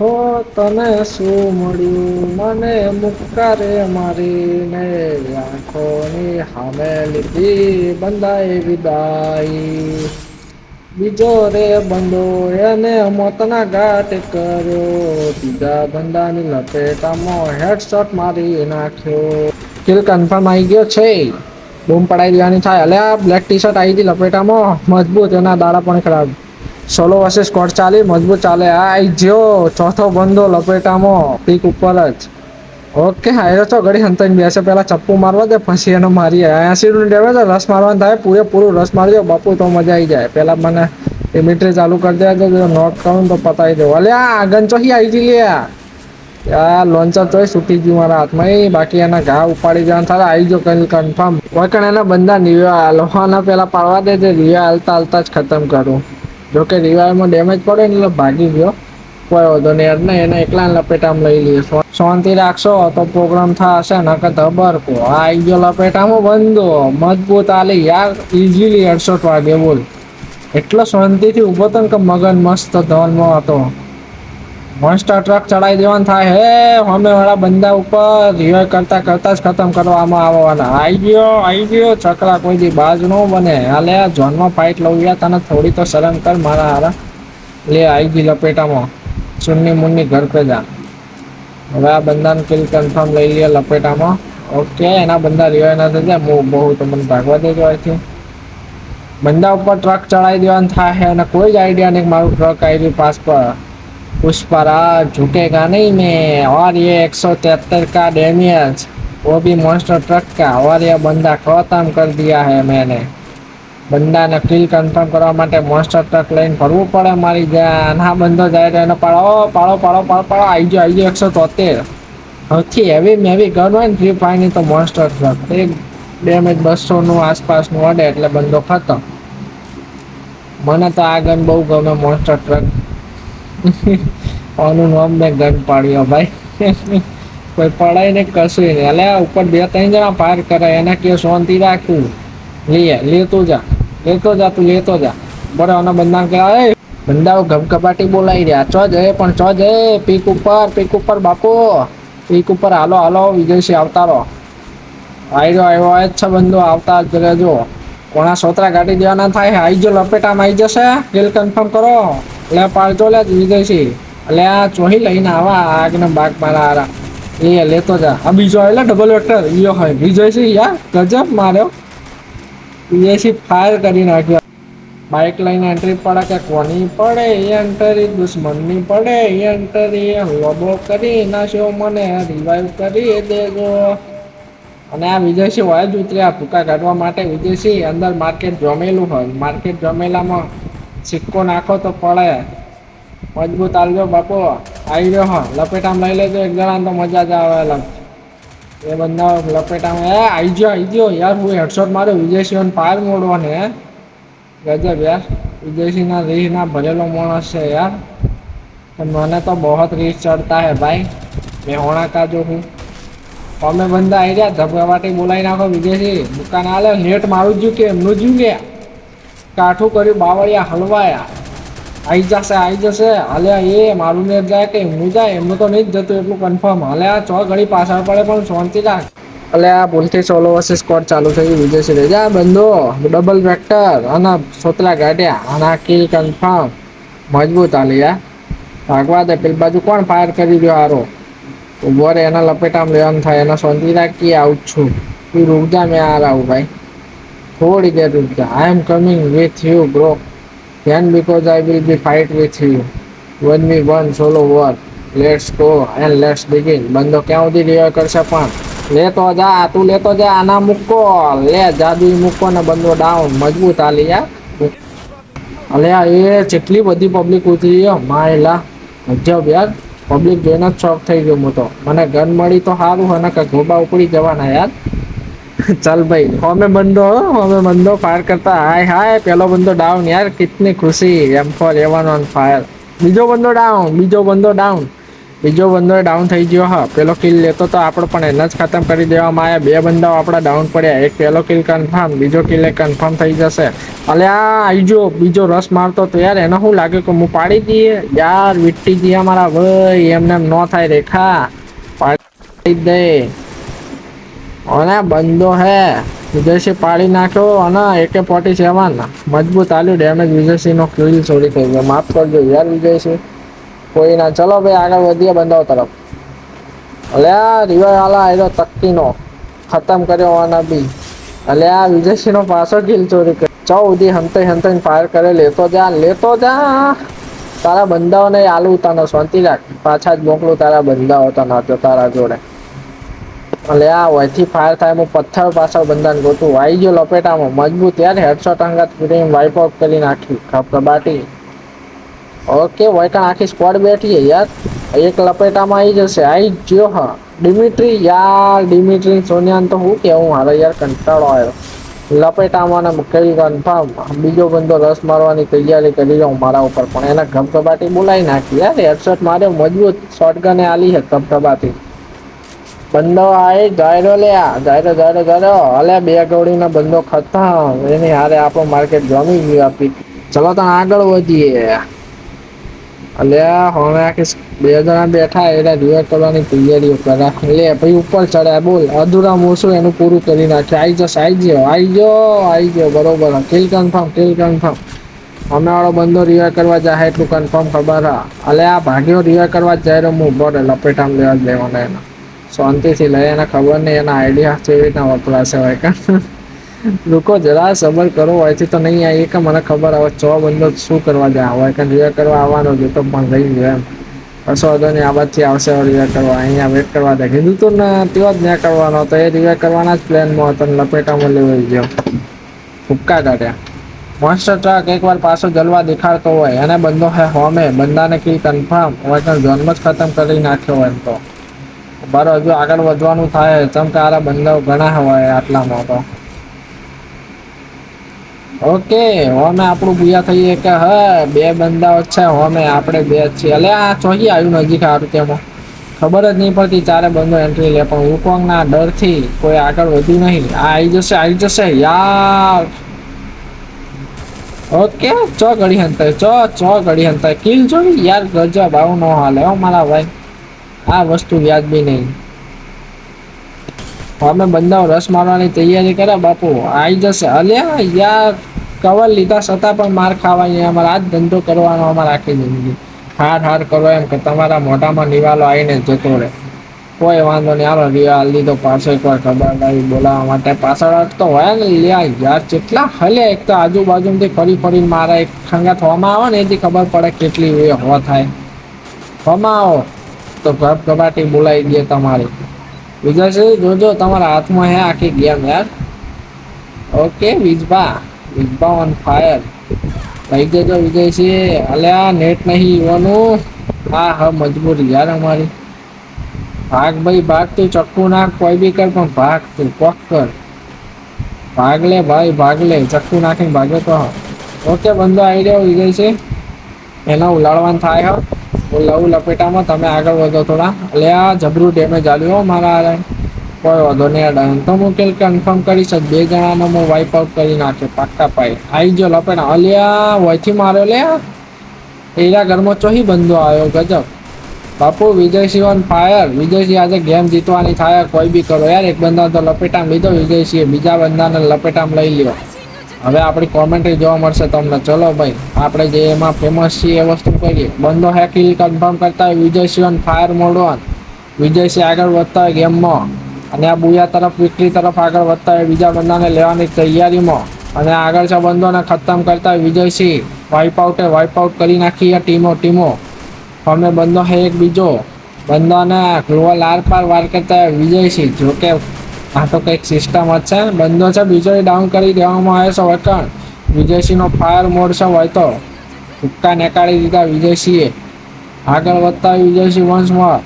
હો, તને શું મળ્યું? મને મુક્કા રે મારીને આંખોની હામે લીધી બંધાઈ વિદાઈ. બીજો રે બંધો એને મોતના ઘાટ કર્યો. બીજા બંદાની લપેટામાં હેડશોટ મારી નાખ્યો. કિલ કન્ફર્મ આવી ગયો છે. બૂમ પડાઈ દેવાની થાય. અલ્યા બ્લેક ટી શર્ટ આવી હતી લપેટામાં. મજબૂત, એના દાડા પણ ખરાબ. સોલો વર્ષે સ્કોટ ચાલી, મજબૂત ચાલે. આ જ્યો ચોથો બંધો લપેટામાં પીક ઉપર જ. ઓકે હાયરો તો ઘડી હંતાઈને બેસે. પહેલાં ચપ્પુ મારવા દે, પછી એનો મારીએ. એસી નું ડેમેજ રસ મારવાનું થાય, પૂરેપૂરું રસ મારજો, બાપુ, તો મજા આવી જાય. પહેલાં મને ઇમિટ્રી ચાલુ કરી દે તો નોટ કરું તો પતાવી દેવું. અલે, આ આગન ચોહી આવી ગઈ લ્યા આ લોન્ચર તોય છૂટી ગયું મારા હાથમાં. એ બાકી એના ઘા ઉપાડી જવાનું થાય. આવી જો કઈ કન્ફર્મ વકણ એના બંદા રિવ્યુ લોહાના પેલા પાડવા દે તે રિવ્યુ હાલતા હાલતા જ ખતમ કરું. જોકે રિવાયમાં ડેમેજ પડે ને એટલે ભાગી ગયો. કોઈ વાંધો નહીં ને એને એકલા લપેટામાં લઈ લઈએ. શાંતિ રાખશો, તો પ્રોગ્રામ થશે, નકર ખબર કો આ આવી ગયો લપેટામાં બંધો. મજબૂત આલી, યાર ઇઝીલી હેડશોટ વાગે બોલ. એટલો શાંતિથી ઊભો તો કે મગન મસ્ત ધોનમાં હતો. મસ્ત ટ્રક ચડાવી દેવાનું થાય. હે અમે વાળા બંદા ઉપર રિવાય કરતા કરતા જ ખતમ કરવામાં આવવાના આવી ગયો આવી ગયો. ચકલા કોઈ દી બાજ ન બને. હાલે, આ ઝોનમાં ફાઇટ લઉં યાર, તને થોડી તો શરમ કર મારા હારા. લે આવી ગઈ લપેટામાં. ચુન્ની મુન્ની ઘર પે જા. હવે આ બંદાને કિલ કન્ફર્મ લઈ લઈએ લપેટામાં. ઓકે, એના બંદા રિવાય ના થઈ જાય બહુ તો મને ભાગવા દેજો અહીંથી. બંદા ઉપર ટ્રક ચડાવી દેવાનું થાય. અને કોઈ જ આઈડિયા નહીં મારું ટ્રક આવી પાસ પર. उस पर आज झुकेगा नहीं मैं और ये 173 का डैमेज वो भी मॉन्स्टर ट्रक का और ये बंदा खत्म कर दिया है मैंने બંદાને કિલ કન્ફર્મ કરવા માટે મોન્સ્ટર ટ્રક લઈને ફરવું પડે મારી જાન હા બંધો જાય તો એને પાડો પાડો પાડો પાડો પાડો આવી ગયો આવી ગયો એકસો તોતેર સૌથી હેવી મેવી ગન હોય ને થ્રી ફાઈવની તો મોન્સ્ટર ટ્રક એક ડેમેજ બસોનું આસપાસનું અડે એટલે બંધો ખતમ મને તો આ ગન બહુ ગમે મોન્સ્ટર ટ્રક આનું નામ મેં ગન પાડ્યો, ભાઈ. કોઈ પડાય ને કશું નહીં. એટલે ઉપર બે, ત્રણ જણા પાર કરે, એને કે શાંતિ રાખ્યું લઈએ લેતો જા. લેતો જા, તું લેતો જા. બરાબર બંધા કે એ બંદાઓ ગપગપાટી બોલાવી રહ્યા. ચો જય પણ ચો જય પીક ઉપર પીક ઉપર, બાપુ. પીક ઉપર, હાલો હાલો, વિજયસિંહ, આવતા રહો. આવ્યો આવ્યો જ છે બંધુ, આવતા જ રહેજો. કોણા સોતરા ગાડી દેવાના થાય? આવી જો લપેટામાં આવી જશે બિલ કન્ફર્મ કરો. લે પાડજો લે વિજયસિંહ એટલે આ ચોહી લઈને આવા આગને બાગ મારા આરા એ લેતો જા. આ બીજો આવેલો ડબલ વેક્ટર ઈયો હોય વિજયસિંહ યાર ગજબ માર્યો. વિદેશી ફાયર કરી નાખ્યો. બાઇક લઈને એન્ટ્રી પડે કે કોની પડે? એ એન્ટ્રી દુશ્મનની પડે. એ એન્ટ્રી લોબો કરી નાખ્યો મને. રિવાઈવ કરી દેજો. અને આ વિદેશી હોય જ ઉતર્યા. ભૂકા કાઢવા માટે વિદેશી અંદર માર્કેટ જમેલું હોય. માર્કેટ જમેલામાં સિક્કો નાખો તો પડે. મજબૂત આલજો બાપો. આવી રહ્યો હા. લપેટામાં લઈ લેજો. એક જણા તો મજા જ આવે એ બંધા લપેટામાં એ આવી ગયો આવી ગયો. યાર, હું હેડશોટ માર્યો. વિજયસિંહ પાર મોડો ને ગજબ યાર. વિજયસિંહના રીહના ભરેલો માણસ છે યાર. મને તો બહોત રીસ ચડતા હે ભાઈ. મેં હોણા કા જો હું. અમે બંદા આવી ગયા ધબકાવાટી બોલાવી નાખો વિજયસિંહ. દુકાન આલે. નેટ મારું જ કે એમનું જ ગયા કાઠું કર્યું, બાવળિયા હલવાયા. આવી જશે આવી જશે. હાલ્યા એ, મારું ને જાય કે હું જાય, એમનું તો નહીં જતું, એટલું કન્ફર્મ હાલ્યા છ ઘડી પાછળ પડે, પણ શાંતિ રાખ. એટલે આ ભૂલથી સોલો વર્ષે સ્કોર ચાલુ થઈ ગયું વિજય રહી બંધો. ડબલ વેક્ટર અને સોતલા ગાડ્યા અને આ કિલ કન્ફર્મ મજબૂત હાલ્યા. ભાગવા દે, પેલી બાજુ કોણ ફાયર કરી રહ્યો હારો? ઊભો રે એના લપેટામાં લેવાનું થાય, એના શાંતિ રાખી આવું છું. તું રૂક જા મેં આ આવું ભાઈ? થોડી રૂક જા I am coming with you bro ધ્યાન because I will be fight with you one v one solo war let's go and let's begin બંદો ક્યાં સુધી રિવાય કરશે પણ? લેતો જા, તું લેતો જા, આના મૂકો. લે, જાદુ મૂકો ને બંદો ડાઉન મજબૂત હાલી યાર. અલે, આ એ જેટલી બધી પબ્લિક ઉતરી માયલા. ગજબ યાર. પબ્લિક જોઈને જ શોખ થઈ ગયો હું તો. મને ગન મળી તો સારું હોય ને કે ગોબા ઉપડી જવાના, યાર. ચાલ ભાઈ, હોમે બંદો હોમે બંદો ફાયર કરતા, હાય હાય, પેલો બંદો ડાઉન યાર કેટલી ખુશી M four A one on fire બીજો બંદો ડાઉન બીજો બંદો ડાઉન બીજો બંદો ડાઉન થઈ ગયો, હા, પેલો કિલ લેતો તો આપણે પણ એને જ ખતમ કરી દેવામાં આવ્યા. બે બંદાઓ આપણા ડાઉન પડ્યા, એક પેલો કિલ કન્ફર્મ બીજો કિલ એ કન્ફર્મ થઈ જશે. અલે, આ આઈજો, બીજો રસ મારતો તો યાર, એને શું લાગે કે હું પાડી દઈએ? યાર વિટ્ટી દઈએ અમારા, ભાઈ, એમને એમ ન થાય રેખા. પાડી દે. અને બંદો હે. વિજયસિંહ પાડી નાખ્યો અને એકે ફોર્ટી સેવન મજબૂત આલ્યું ડેમેજ વિજયસિંહનો કિલ ચોરી થઈ ગયો. માફ કરજો યાર વિજયસિંહ કોઈ ના. ચલો ભાઈ, આગળ વધીએ બંદાઓ તરફ. અલ્યા રિવાય આલા આવ્યો તકતીનો. ખતમ કર્યો આના બી. અલ્યા વિજયસિંહનો પાછો કિલ ચોરી કર્યો. ચૌદી હંતે હંતે ફાયર કરે લેતો જા લેતો જા. તારા બંદાઓને આલુ તાનો શાંતિ રાખ. પાછા જ મોકલું તારા બંદાઓ તને, તારા જોડે. એટલે આ વયથી ફાયર થાય હું પથ્થર પાછળ બંધાન ગોતું. વાઈ ગયો લપેટામાં. મજબૂત યાર હેડશોટ અંગત ક્રીમ વાઇપ આઉટ કરી નાખી. કબાટી. ઓકે વૈકણ આખી સ્ક્વોડ બેઠી યાર. એક લપેટામાં આવી જશે. જ ગયો, હા. ડિમિટ્રી, યાર, ડિમિટ્રી સોનિયાન તો હું કેવું મારે યાર કંટાળો આવ્યો લપેટામાં કરી કન્ફર્મ બીજો બંદો રસ મારવાની તૈયારી કરી રહ્યો મારા ઉપર. પણ એને ગબગબાટી બોલાવી નાખી. યાર હેડશોટ માર્યો. મજબૂત શોટગને આલી છે ગબગબાટી બંદો આય, જાયરો લે આ, જાયરો જાયરો જાયરો. અલે બે ગોળીનો બંદો ખતમ. એની હારે આપણો માર્કેટ જમી ગયું આપી. ચલો તો આગળ વધીએ. અલ્યા હવે બે જણા બેઠા એટલે રિવેટ કરવાની તૈયારીઓ કરે લે, ભાઈ ઉપર ચડ્યા, બોલ. અધૂરા મોસું એનું પૂરું કરી નાખે. આઈ જશે, આઈ ગયો આઈ ગયો આઈ ગયો બરોબર. કિલ કન્ફર્મ કિલ કન્ફર્મ અમે વાળો બંદો રિવે કરવા જાય એટલું કન્ફર્મ ખબર હા. અલે, આ ભાગ્યો રિવે કરવા જાય હું બોલે લપેટામ લેવા જ લેવાના એના. શાંતિથી લઈ એને ખબર નહીં, એના આઈડિયા કેવી રીતના વપરાશે હોય કે. લોકો જરા સબર કરો હોયથી તો નહીં આવી કે મને ખબર આવે ચો બંદો શું કરવા જાય, હોય કે રિવે કરવા આવવાનો જ તો પણ રહી ગયો એમ. કશો વાંધો નહીં, આ બાજુથી આવશે રિવે કરવા. અહીંયા વેટ કરવા દે. કીધું તો ને તેઓ જ ત્યાં કરવાનો તો એ રિવે કરવાના જ પ્લેનમાં હતો લપેટામાં લેવાઈ ગયો. ફૂક્કા કાઢ્યા મોન્સ્ટર ટ્રક એકવાર પાછો જલવા દેખાડતો હોય. અને બંદો હે હોમે. બંદાને કિલ કન્ફર્મ હોય તો જન્મ જ ખતમ કરી નાખ્યો હોય એમ તો. બરો હજુ આગળ વધવાનું થાય ચમકારા બંદાઓ ઘણા હોય આટલામાં તો. ઓકે, હોમે આપણું બુયા થઈએ કે હા, બે બંદાઓ છે, હોમે આપણે બે છીએ. એટલે આ ચોહી આવ્યું નજીક સારું તેમાં ખબર જ નહીં પડતી ચારે બંદો એન્ટ્રી લે, પણ ઉકોંગના ડરથી કોઈ આગળ વધ્યું નહીં. આ આવી જશે આવી જશે, યાર. ઓકે, ચો ઘડી હંતાય, ચો ચો ઘડી હંતાય. કિલ જોઈ? યાર, ગજબ, આવું ન હાલે હો મારા ભાઈ. આ વસ્તુ વ્યાજબી નહીં. અમે બંદાઓ રસ મારવાની તૈયારી કરે બાપુ. આવી જશે. અલ્યા યાર કવર લીધા છતાં પણ માર ખાવાની અમારે આ જ ધંધો કરવાનો અમારે આખી જિંદગી. હાર હાર કરો એમ કે તમારા મોઢામાં નિવાલો આવીને જતો રહે. કોઈ વાંધો નહીં. હાલો રિવાલ લીધો પાછો એકવાર ખબર લાવી બોલાવવા માટે. પાછળ અટતો હોય ને લ્યા યાર, કેટલા હલે એક તો આજુબાજુમાંથી ફરી ફરીને મારા એક ખંગાત થવામાં આવે ને, એથી ખબર પડે કેટલી હોવા થાય. હોમાં આવો તો ગપ ગપાટી બોલાવી દે તમારી. વિજયસિંહ જોજો, તમારા હાથમાં હે આખી ગેમ યાર. Okay, Vijba. Vijba on fire લઈ જજો વિજયસિંહ, અલ્યા નેટ નહીં યુવાનું. હા હા, મજબૂરી યાર અમારી. ભાગ ભાઈ, ભાગ તું, ચક્કું નાખ, કોઈ બી કર, પણ ભાગ તું, કોક કર. ભાગ લે ભાઈ, ભાગ લે, ચક્કું નાખીને ભાગે તો ઓકે, બંધો આવી રહ્યો વિજયસિંહ. એનો ઉલાડવાનું થાય, હો. હું લપેટામાં તમે આગળ વધો થોડા. એટલે આ જબરું ડેમેજ આવ્યું મારા કોઈ વાંધો નહીં અડાય તો હું કે કન્ફર્મ કરીશ બે જણાનો હું વાઇપ આઉટ કરી નાખ્યો પાક્કા પાઈ આવી ગયો લપેટા અલ્યા વયથી માર્યો, લે એરા ઘરમાં ચોહી બંધો આવ્યો, ગજબ. બાપુ વિજયસિંહ ઓન ફાયર વિજયસિંહ આજે ગેમ જીતવાની થાય, કોઈ બી કરો. યાર, એક બંદા તો લપેટામાં લીધો વિજયસિંહ બીજા બંદાને લપેટામાં લઈ લ્યો. હવે આપણી કોમેન્ટ્રી જોવા મળશે તમને. ચલો ભાઈ, આપણે જે એમાં ફેમસ છીએ એ વસ્તુ કરીએ. બંદો હે કિલ કન્ફર્મ કરતા હોય Vijaysinh on fire mode on Vijaysinh આગળ વધતા હોય ગેમમાં અને આ બુયા તરફ વિકલી તરફ આગળ વધતા હોય બીજા બંદાને લેવાની તૈયારીમાં. અને આગળ છે બંદોને ખતમ કરતા હોય વિજયસિંહ વાઇપ આઉટે વાઇપ આઉટ કરી નાખી ટીમો ટીમો. અમે બંદો હે એક બીજો. બંદોને ગ્લોઅલ આર પાર વાર કરતા હોય વિજયસિંહ જોકે આ તો કંઈક સિસ્ટમ જ છે. બંધો છે, બીજો ડાઉન કરી દેવામાં આવે છે વટણ વિજયસિંહનો ફાયર મોડ છે હોય તો. હુક્કા નેકાળી દીધા વિજયસિંહે. આગળ વધતા વિજયસિંહ વંશમાં.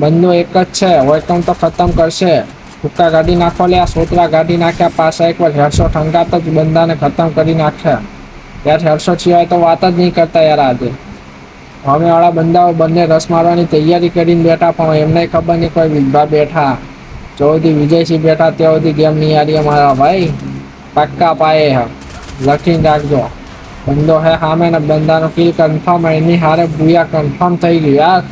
બંધો એક જ છે વટણ તો ખતમ કરશે. હુક્કા કાઢી નાખો લે સોતરા કાઢી નાખ્યા, પાછા એકવાર હેરસો હંગાત જ બંદાને ખતમ કરી નાખ્યા. યાર હેરસો સિવાય તો વાત જ નહીં કરતા યાર આજે. સામે વાળા બંદાઓ બંને રસ મારવાની તૈયારી કરીને બેઠા પણ એમને ખબર નહીં કોઈ વિધવા બેઠા. જો સુધી વિજયસિંહ બેઠા ત્યાં સુધી ગેમ નહીં હારી અમારા ભાઈ, પક્કા પાયે હ. લખીને રાખજો. બંદો હે સામે ને બંદાનો કિલ કન્ફર્મ એની હારે બુયા કન્ફર્મ થઈ ગયું, યાર.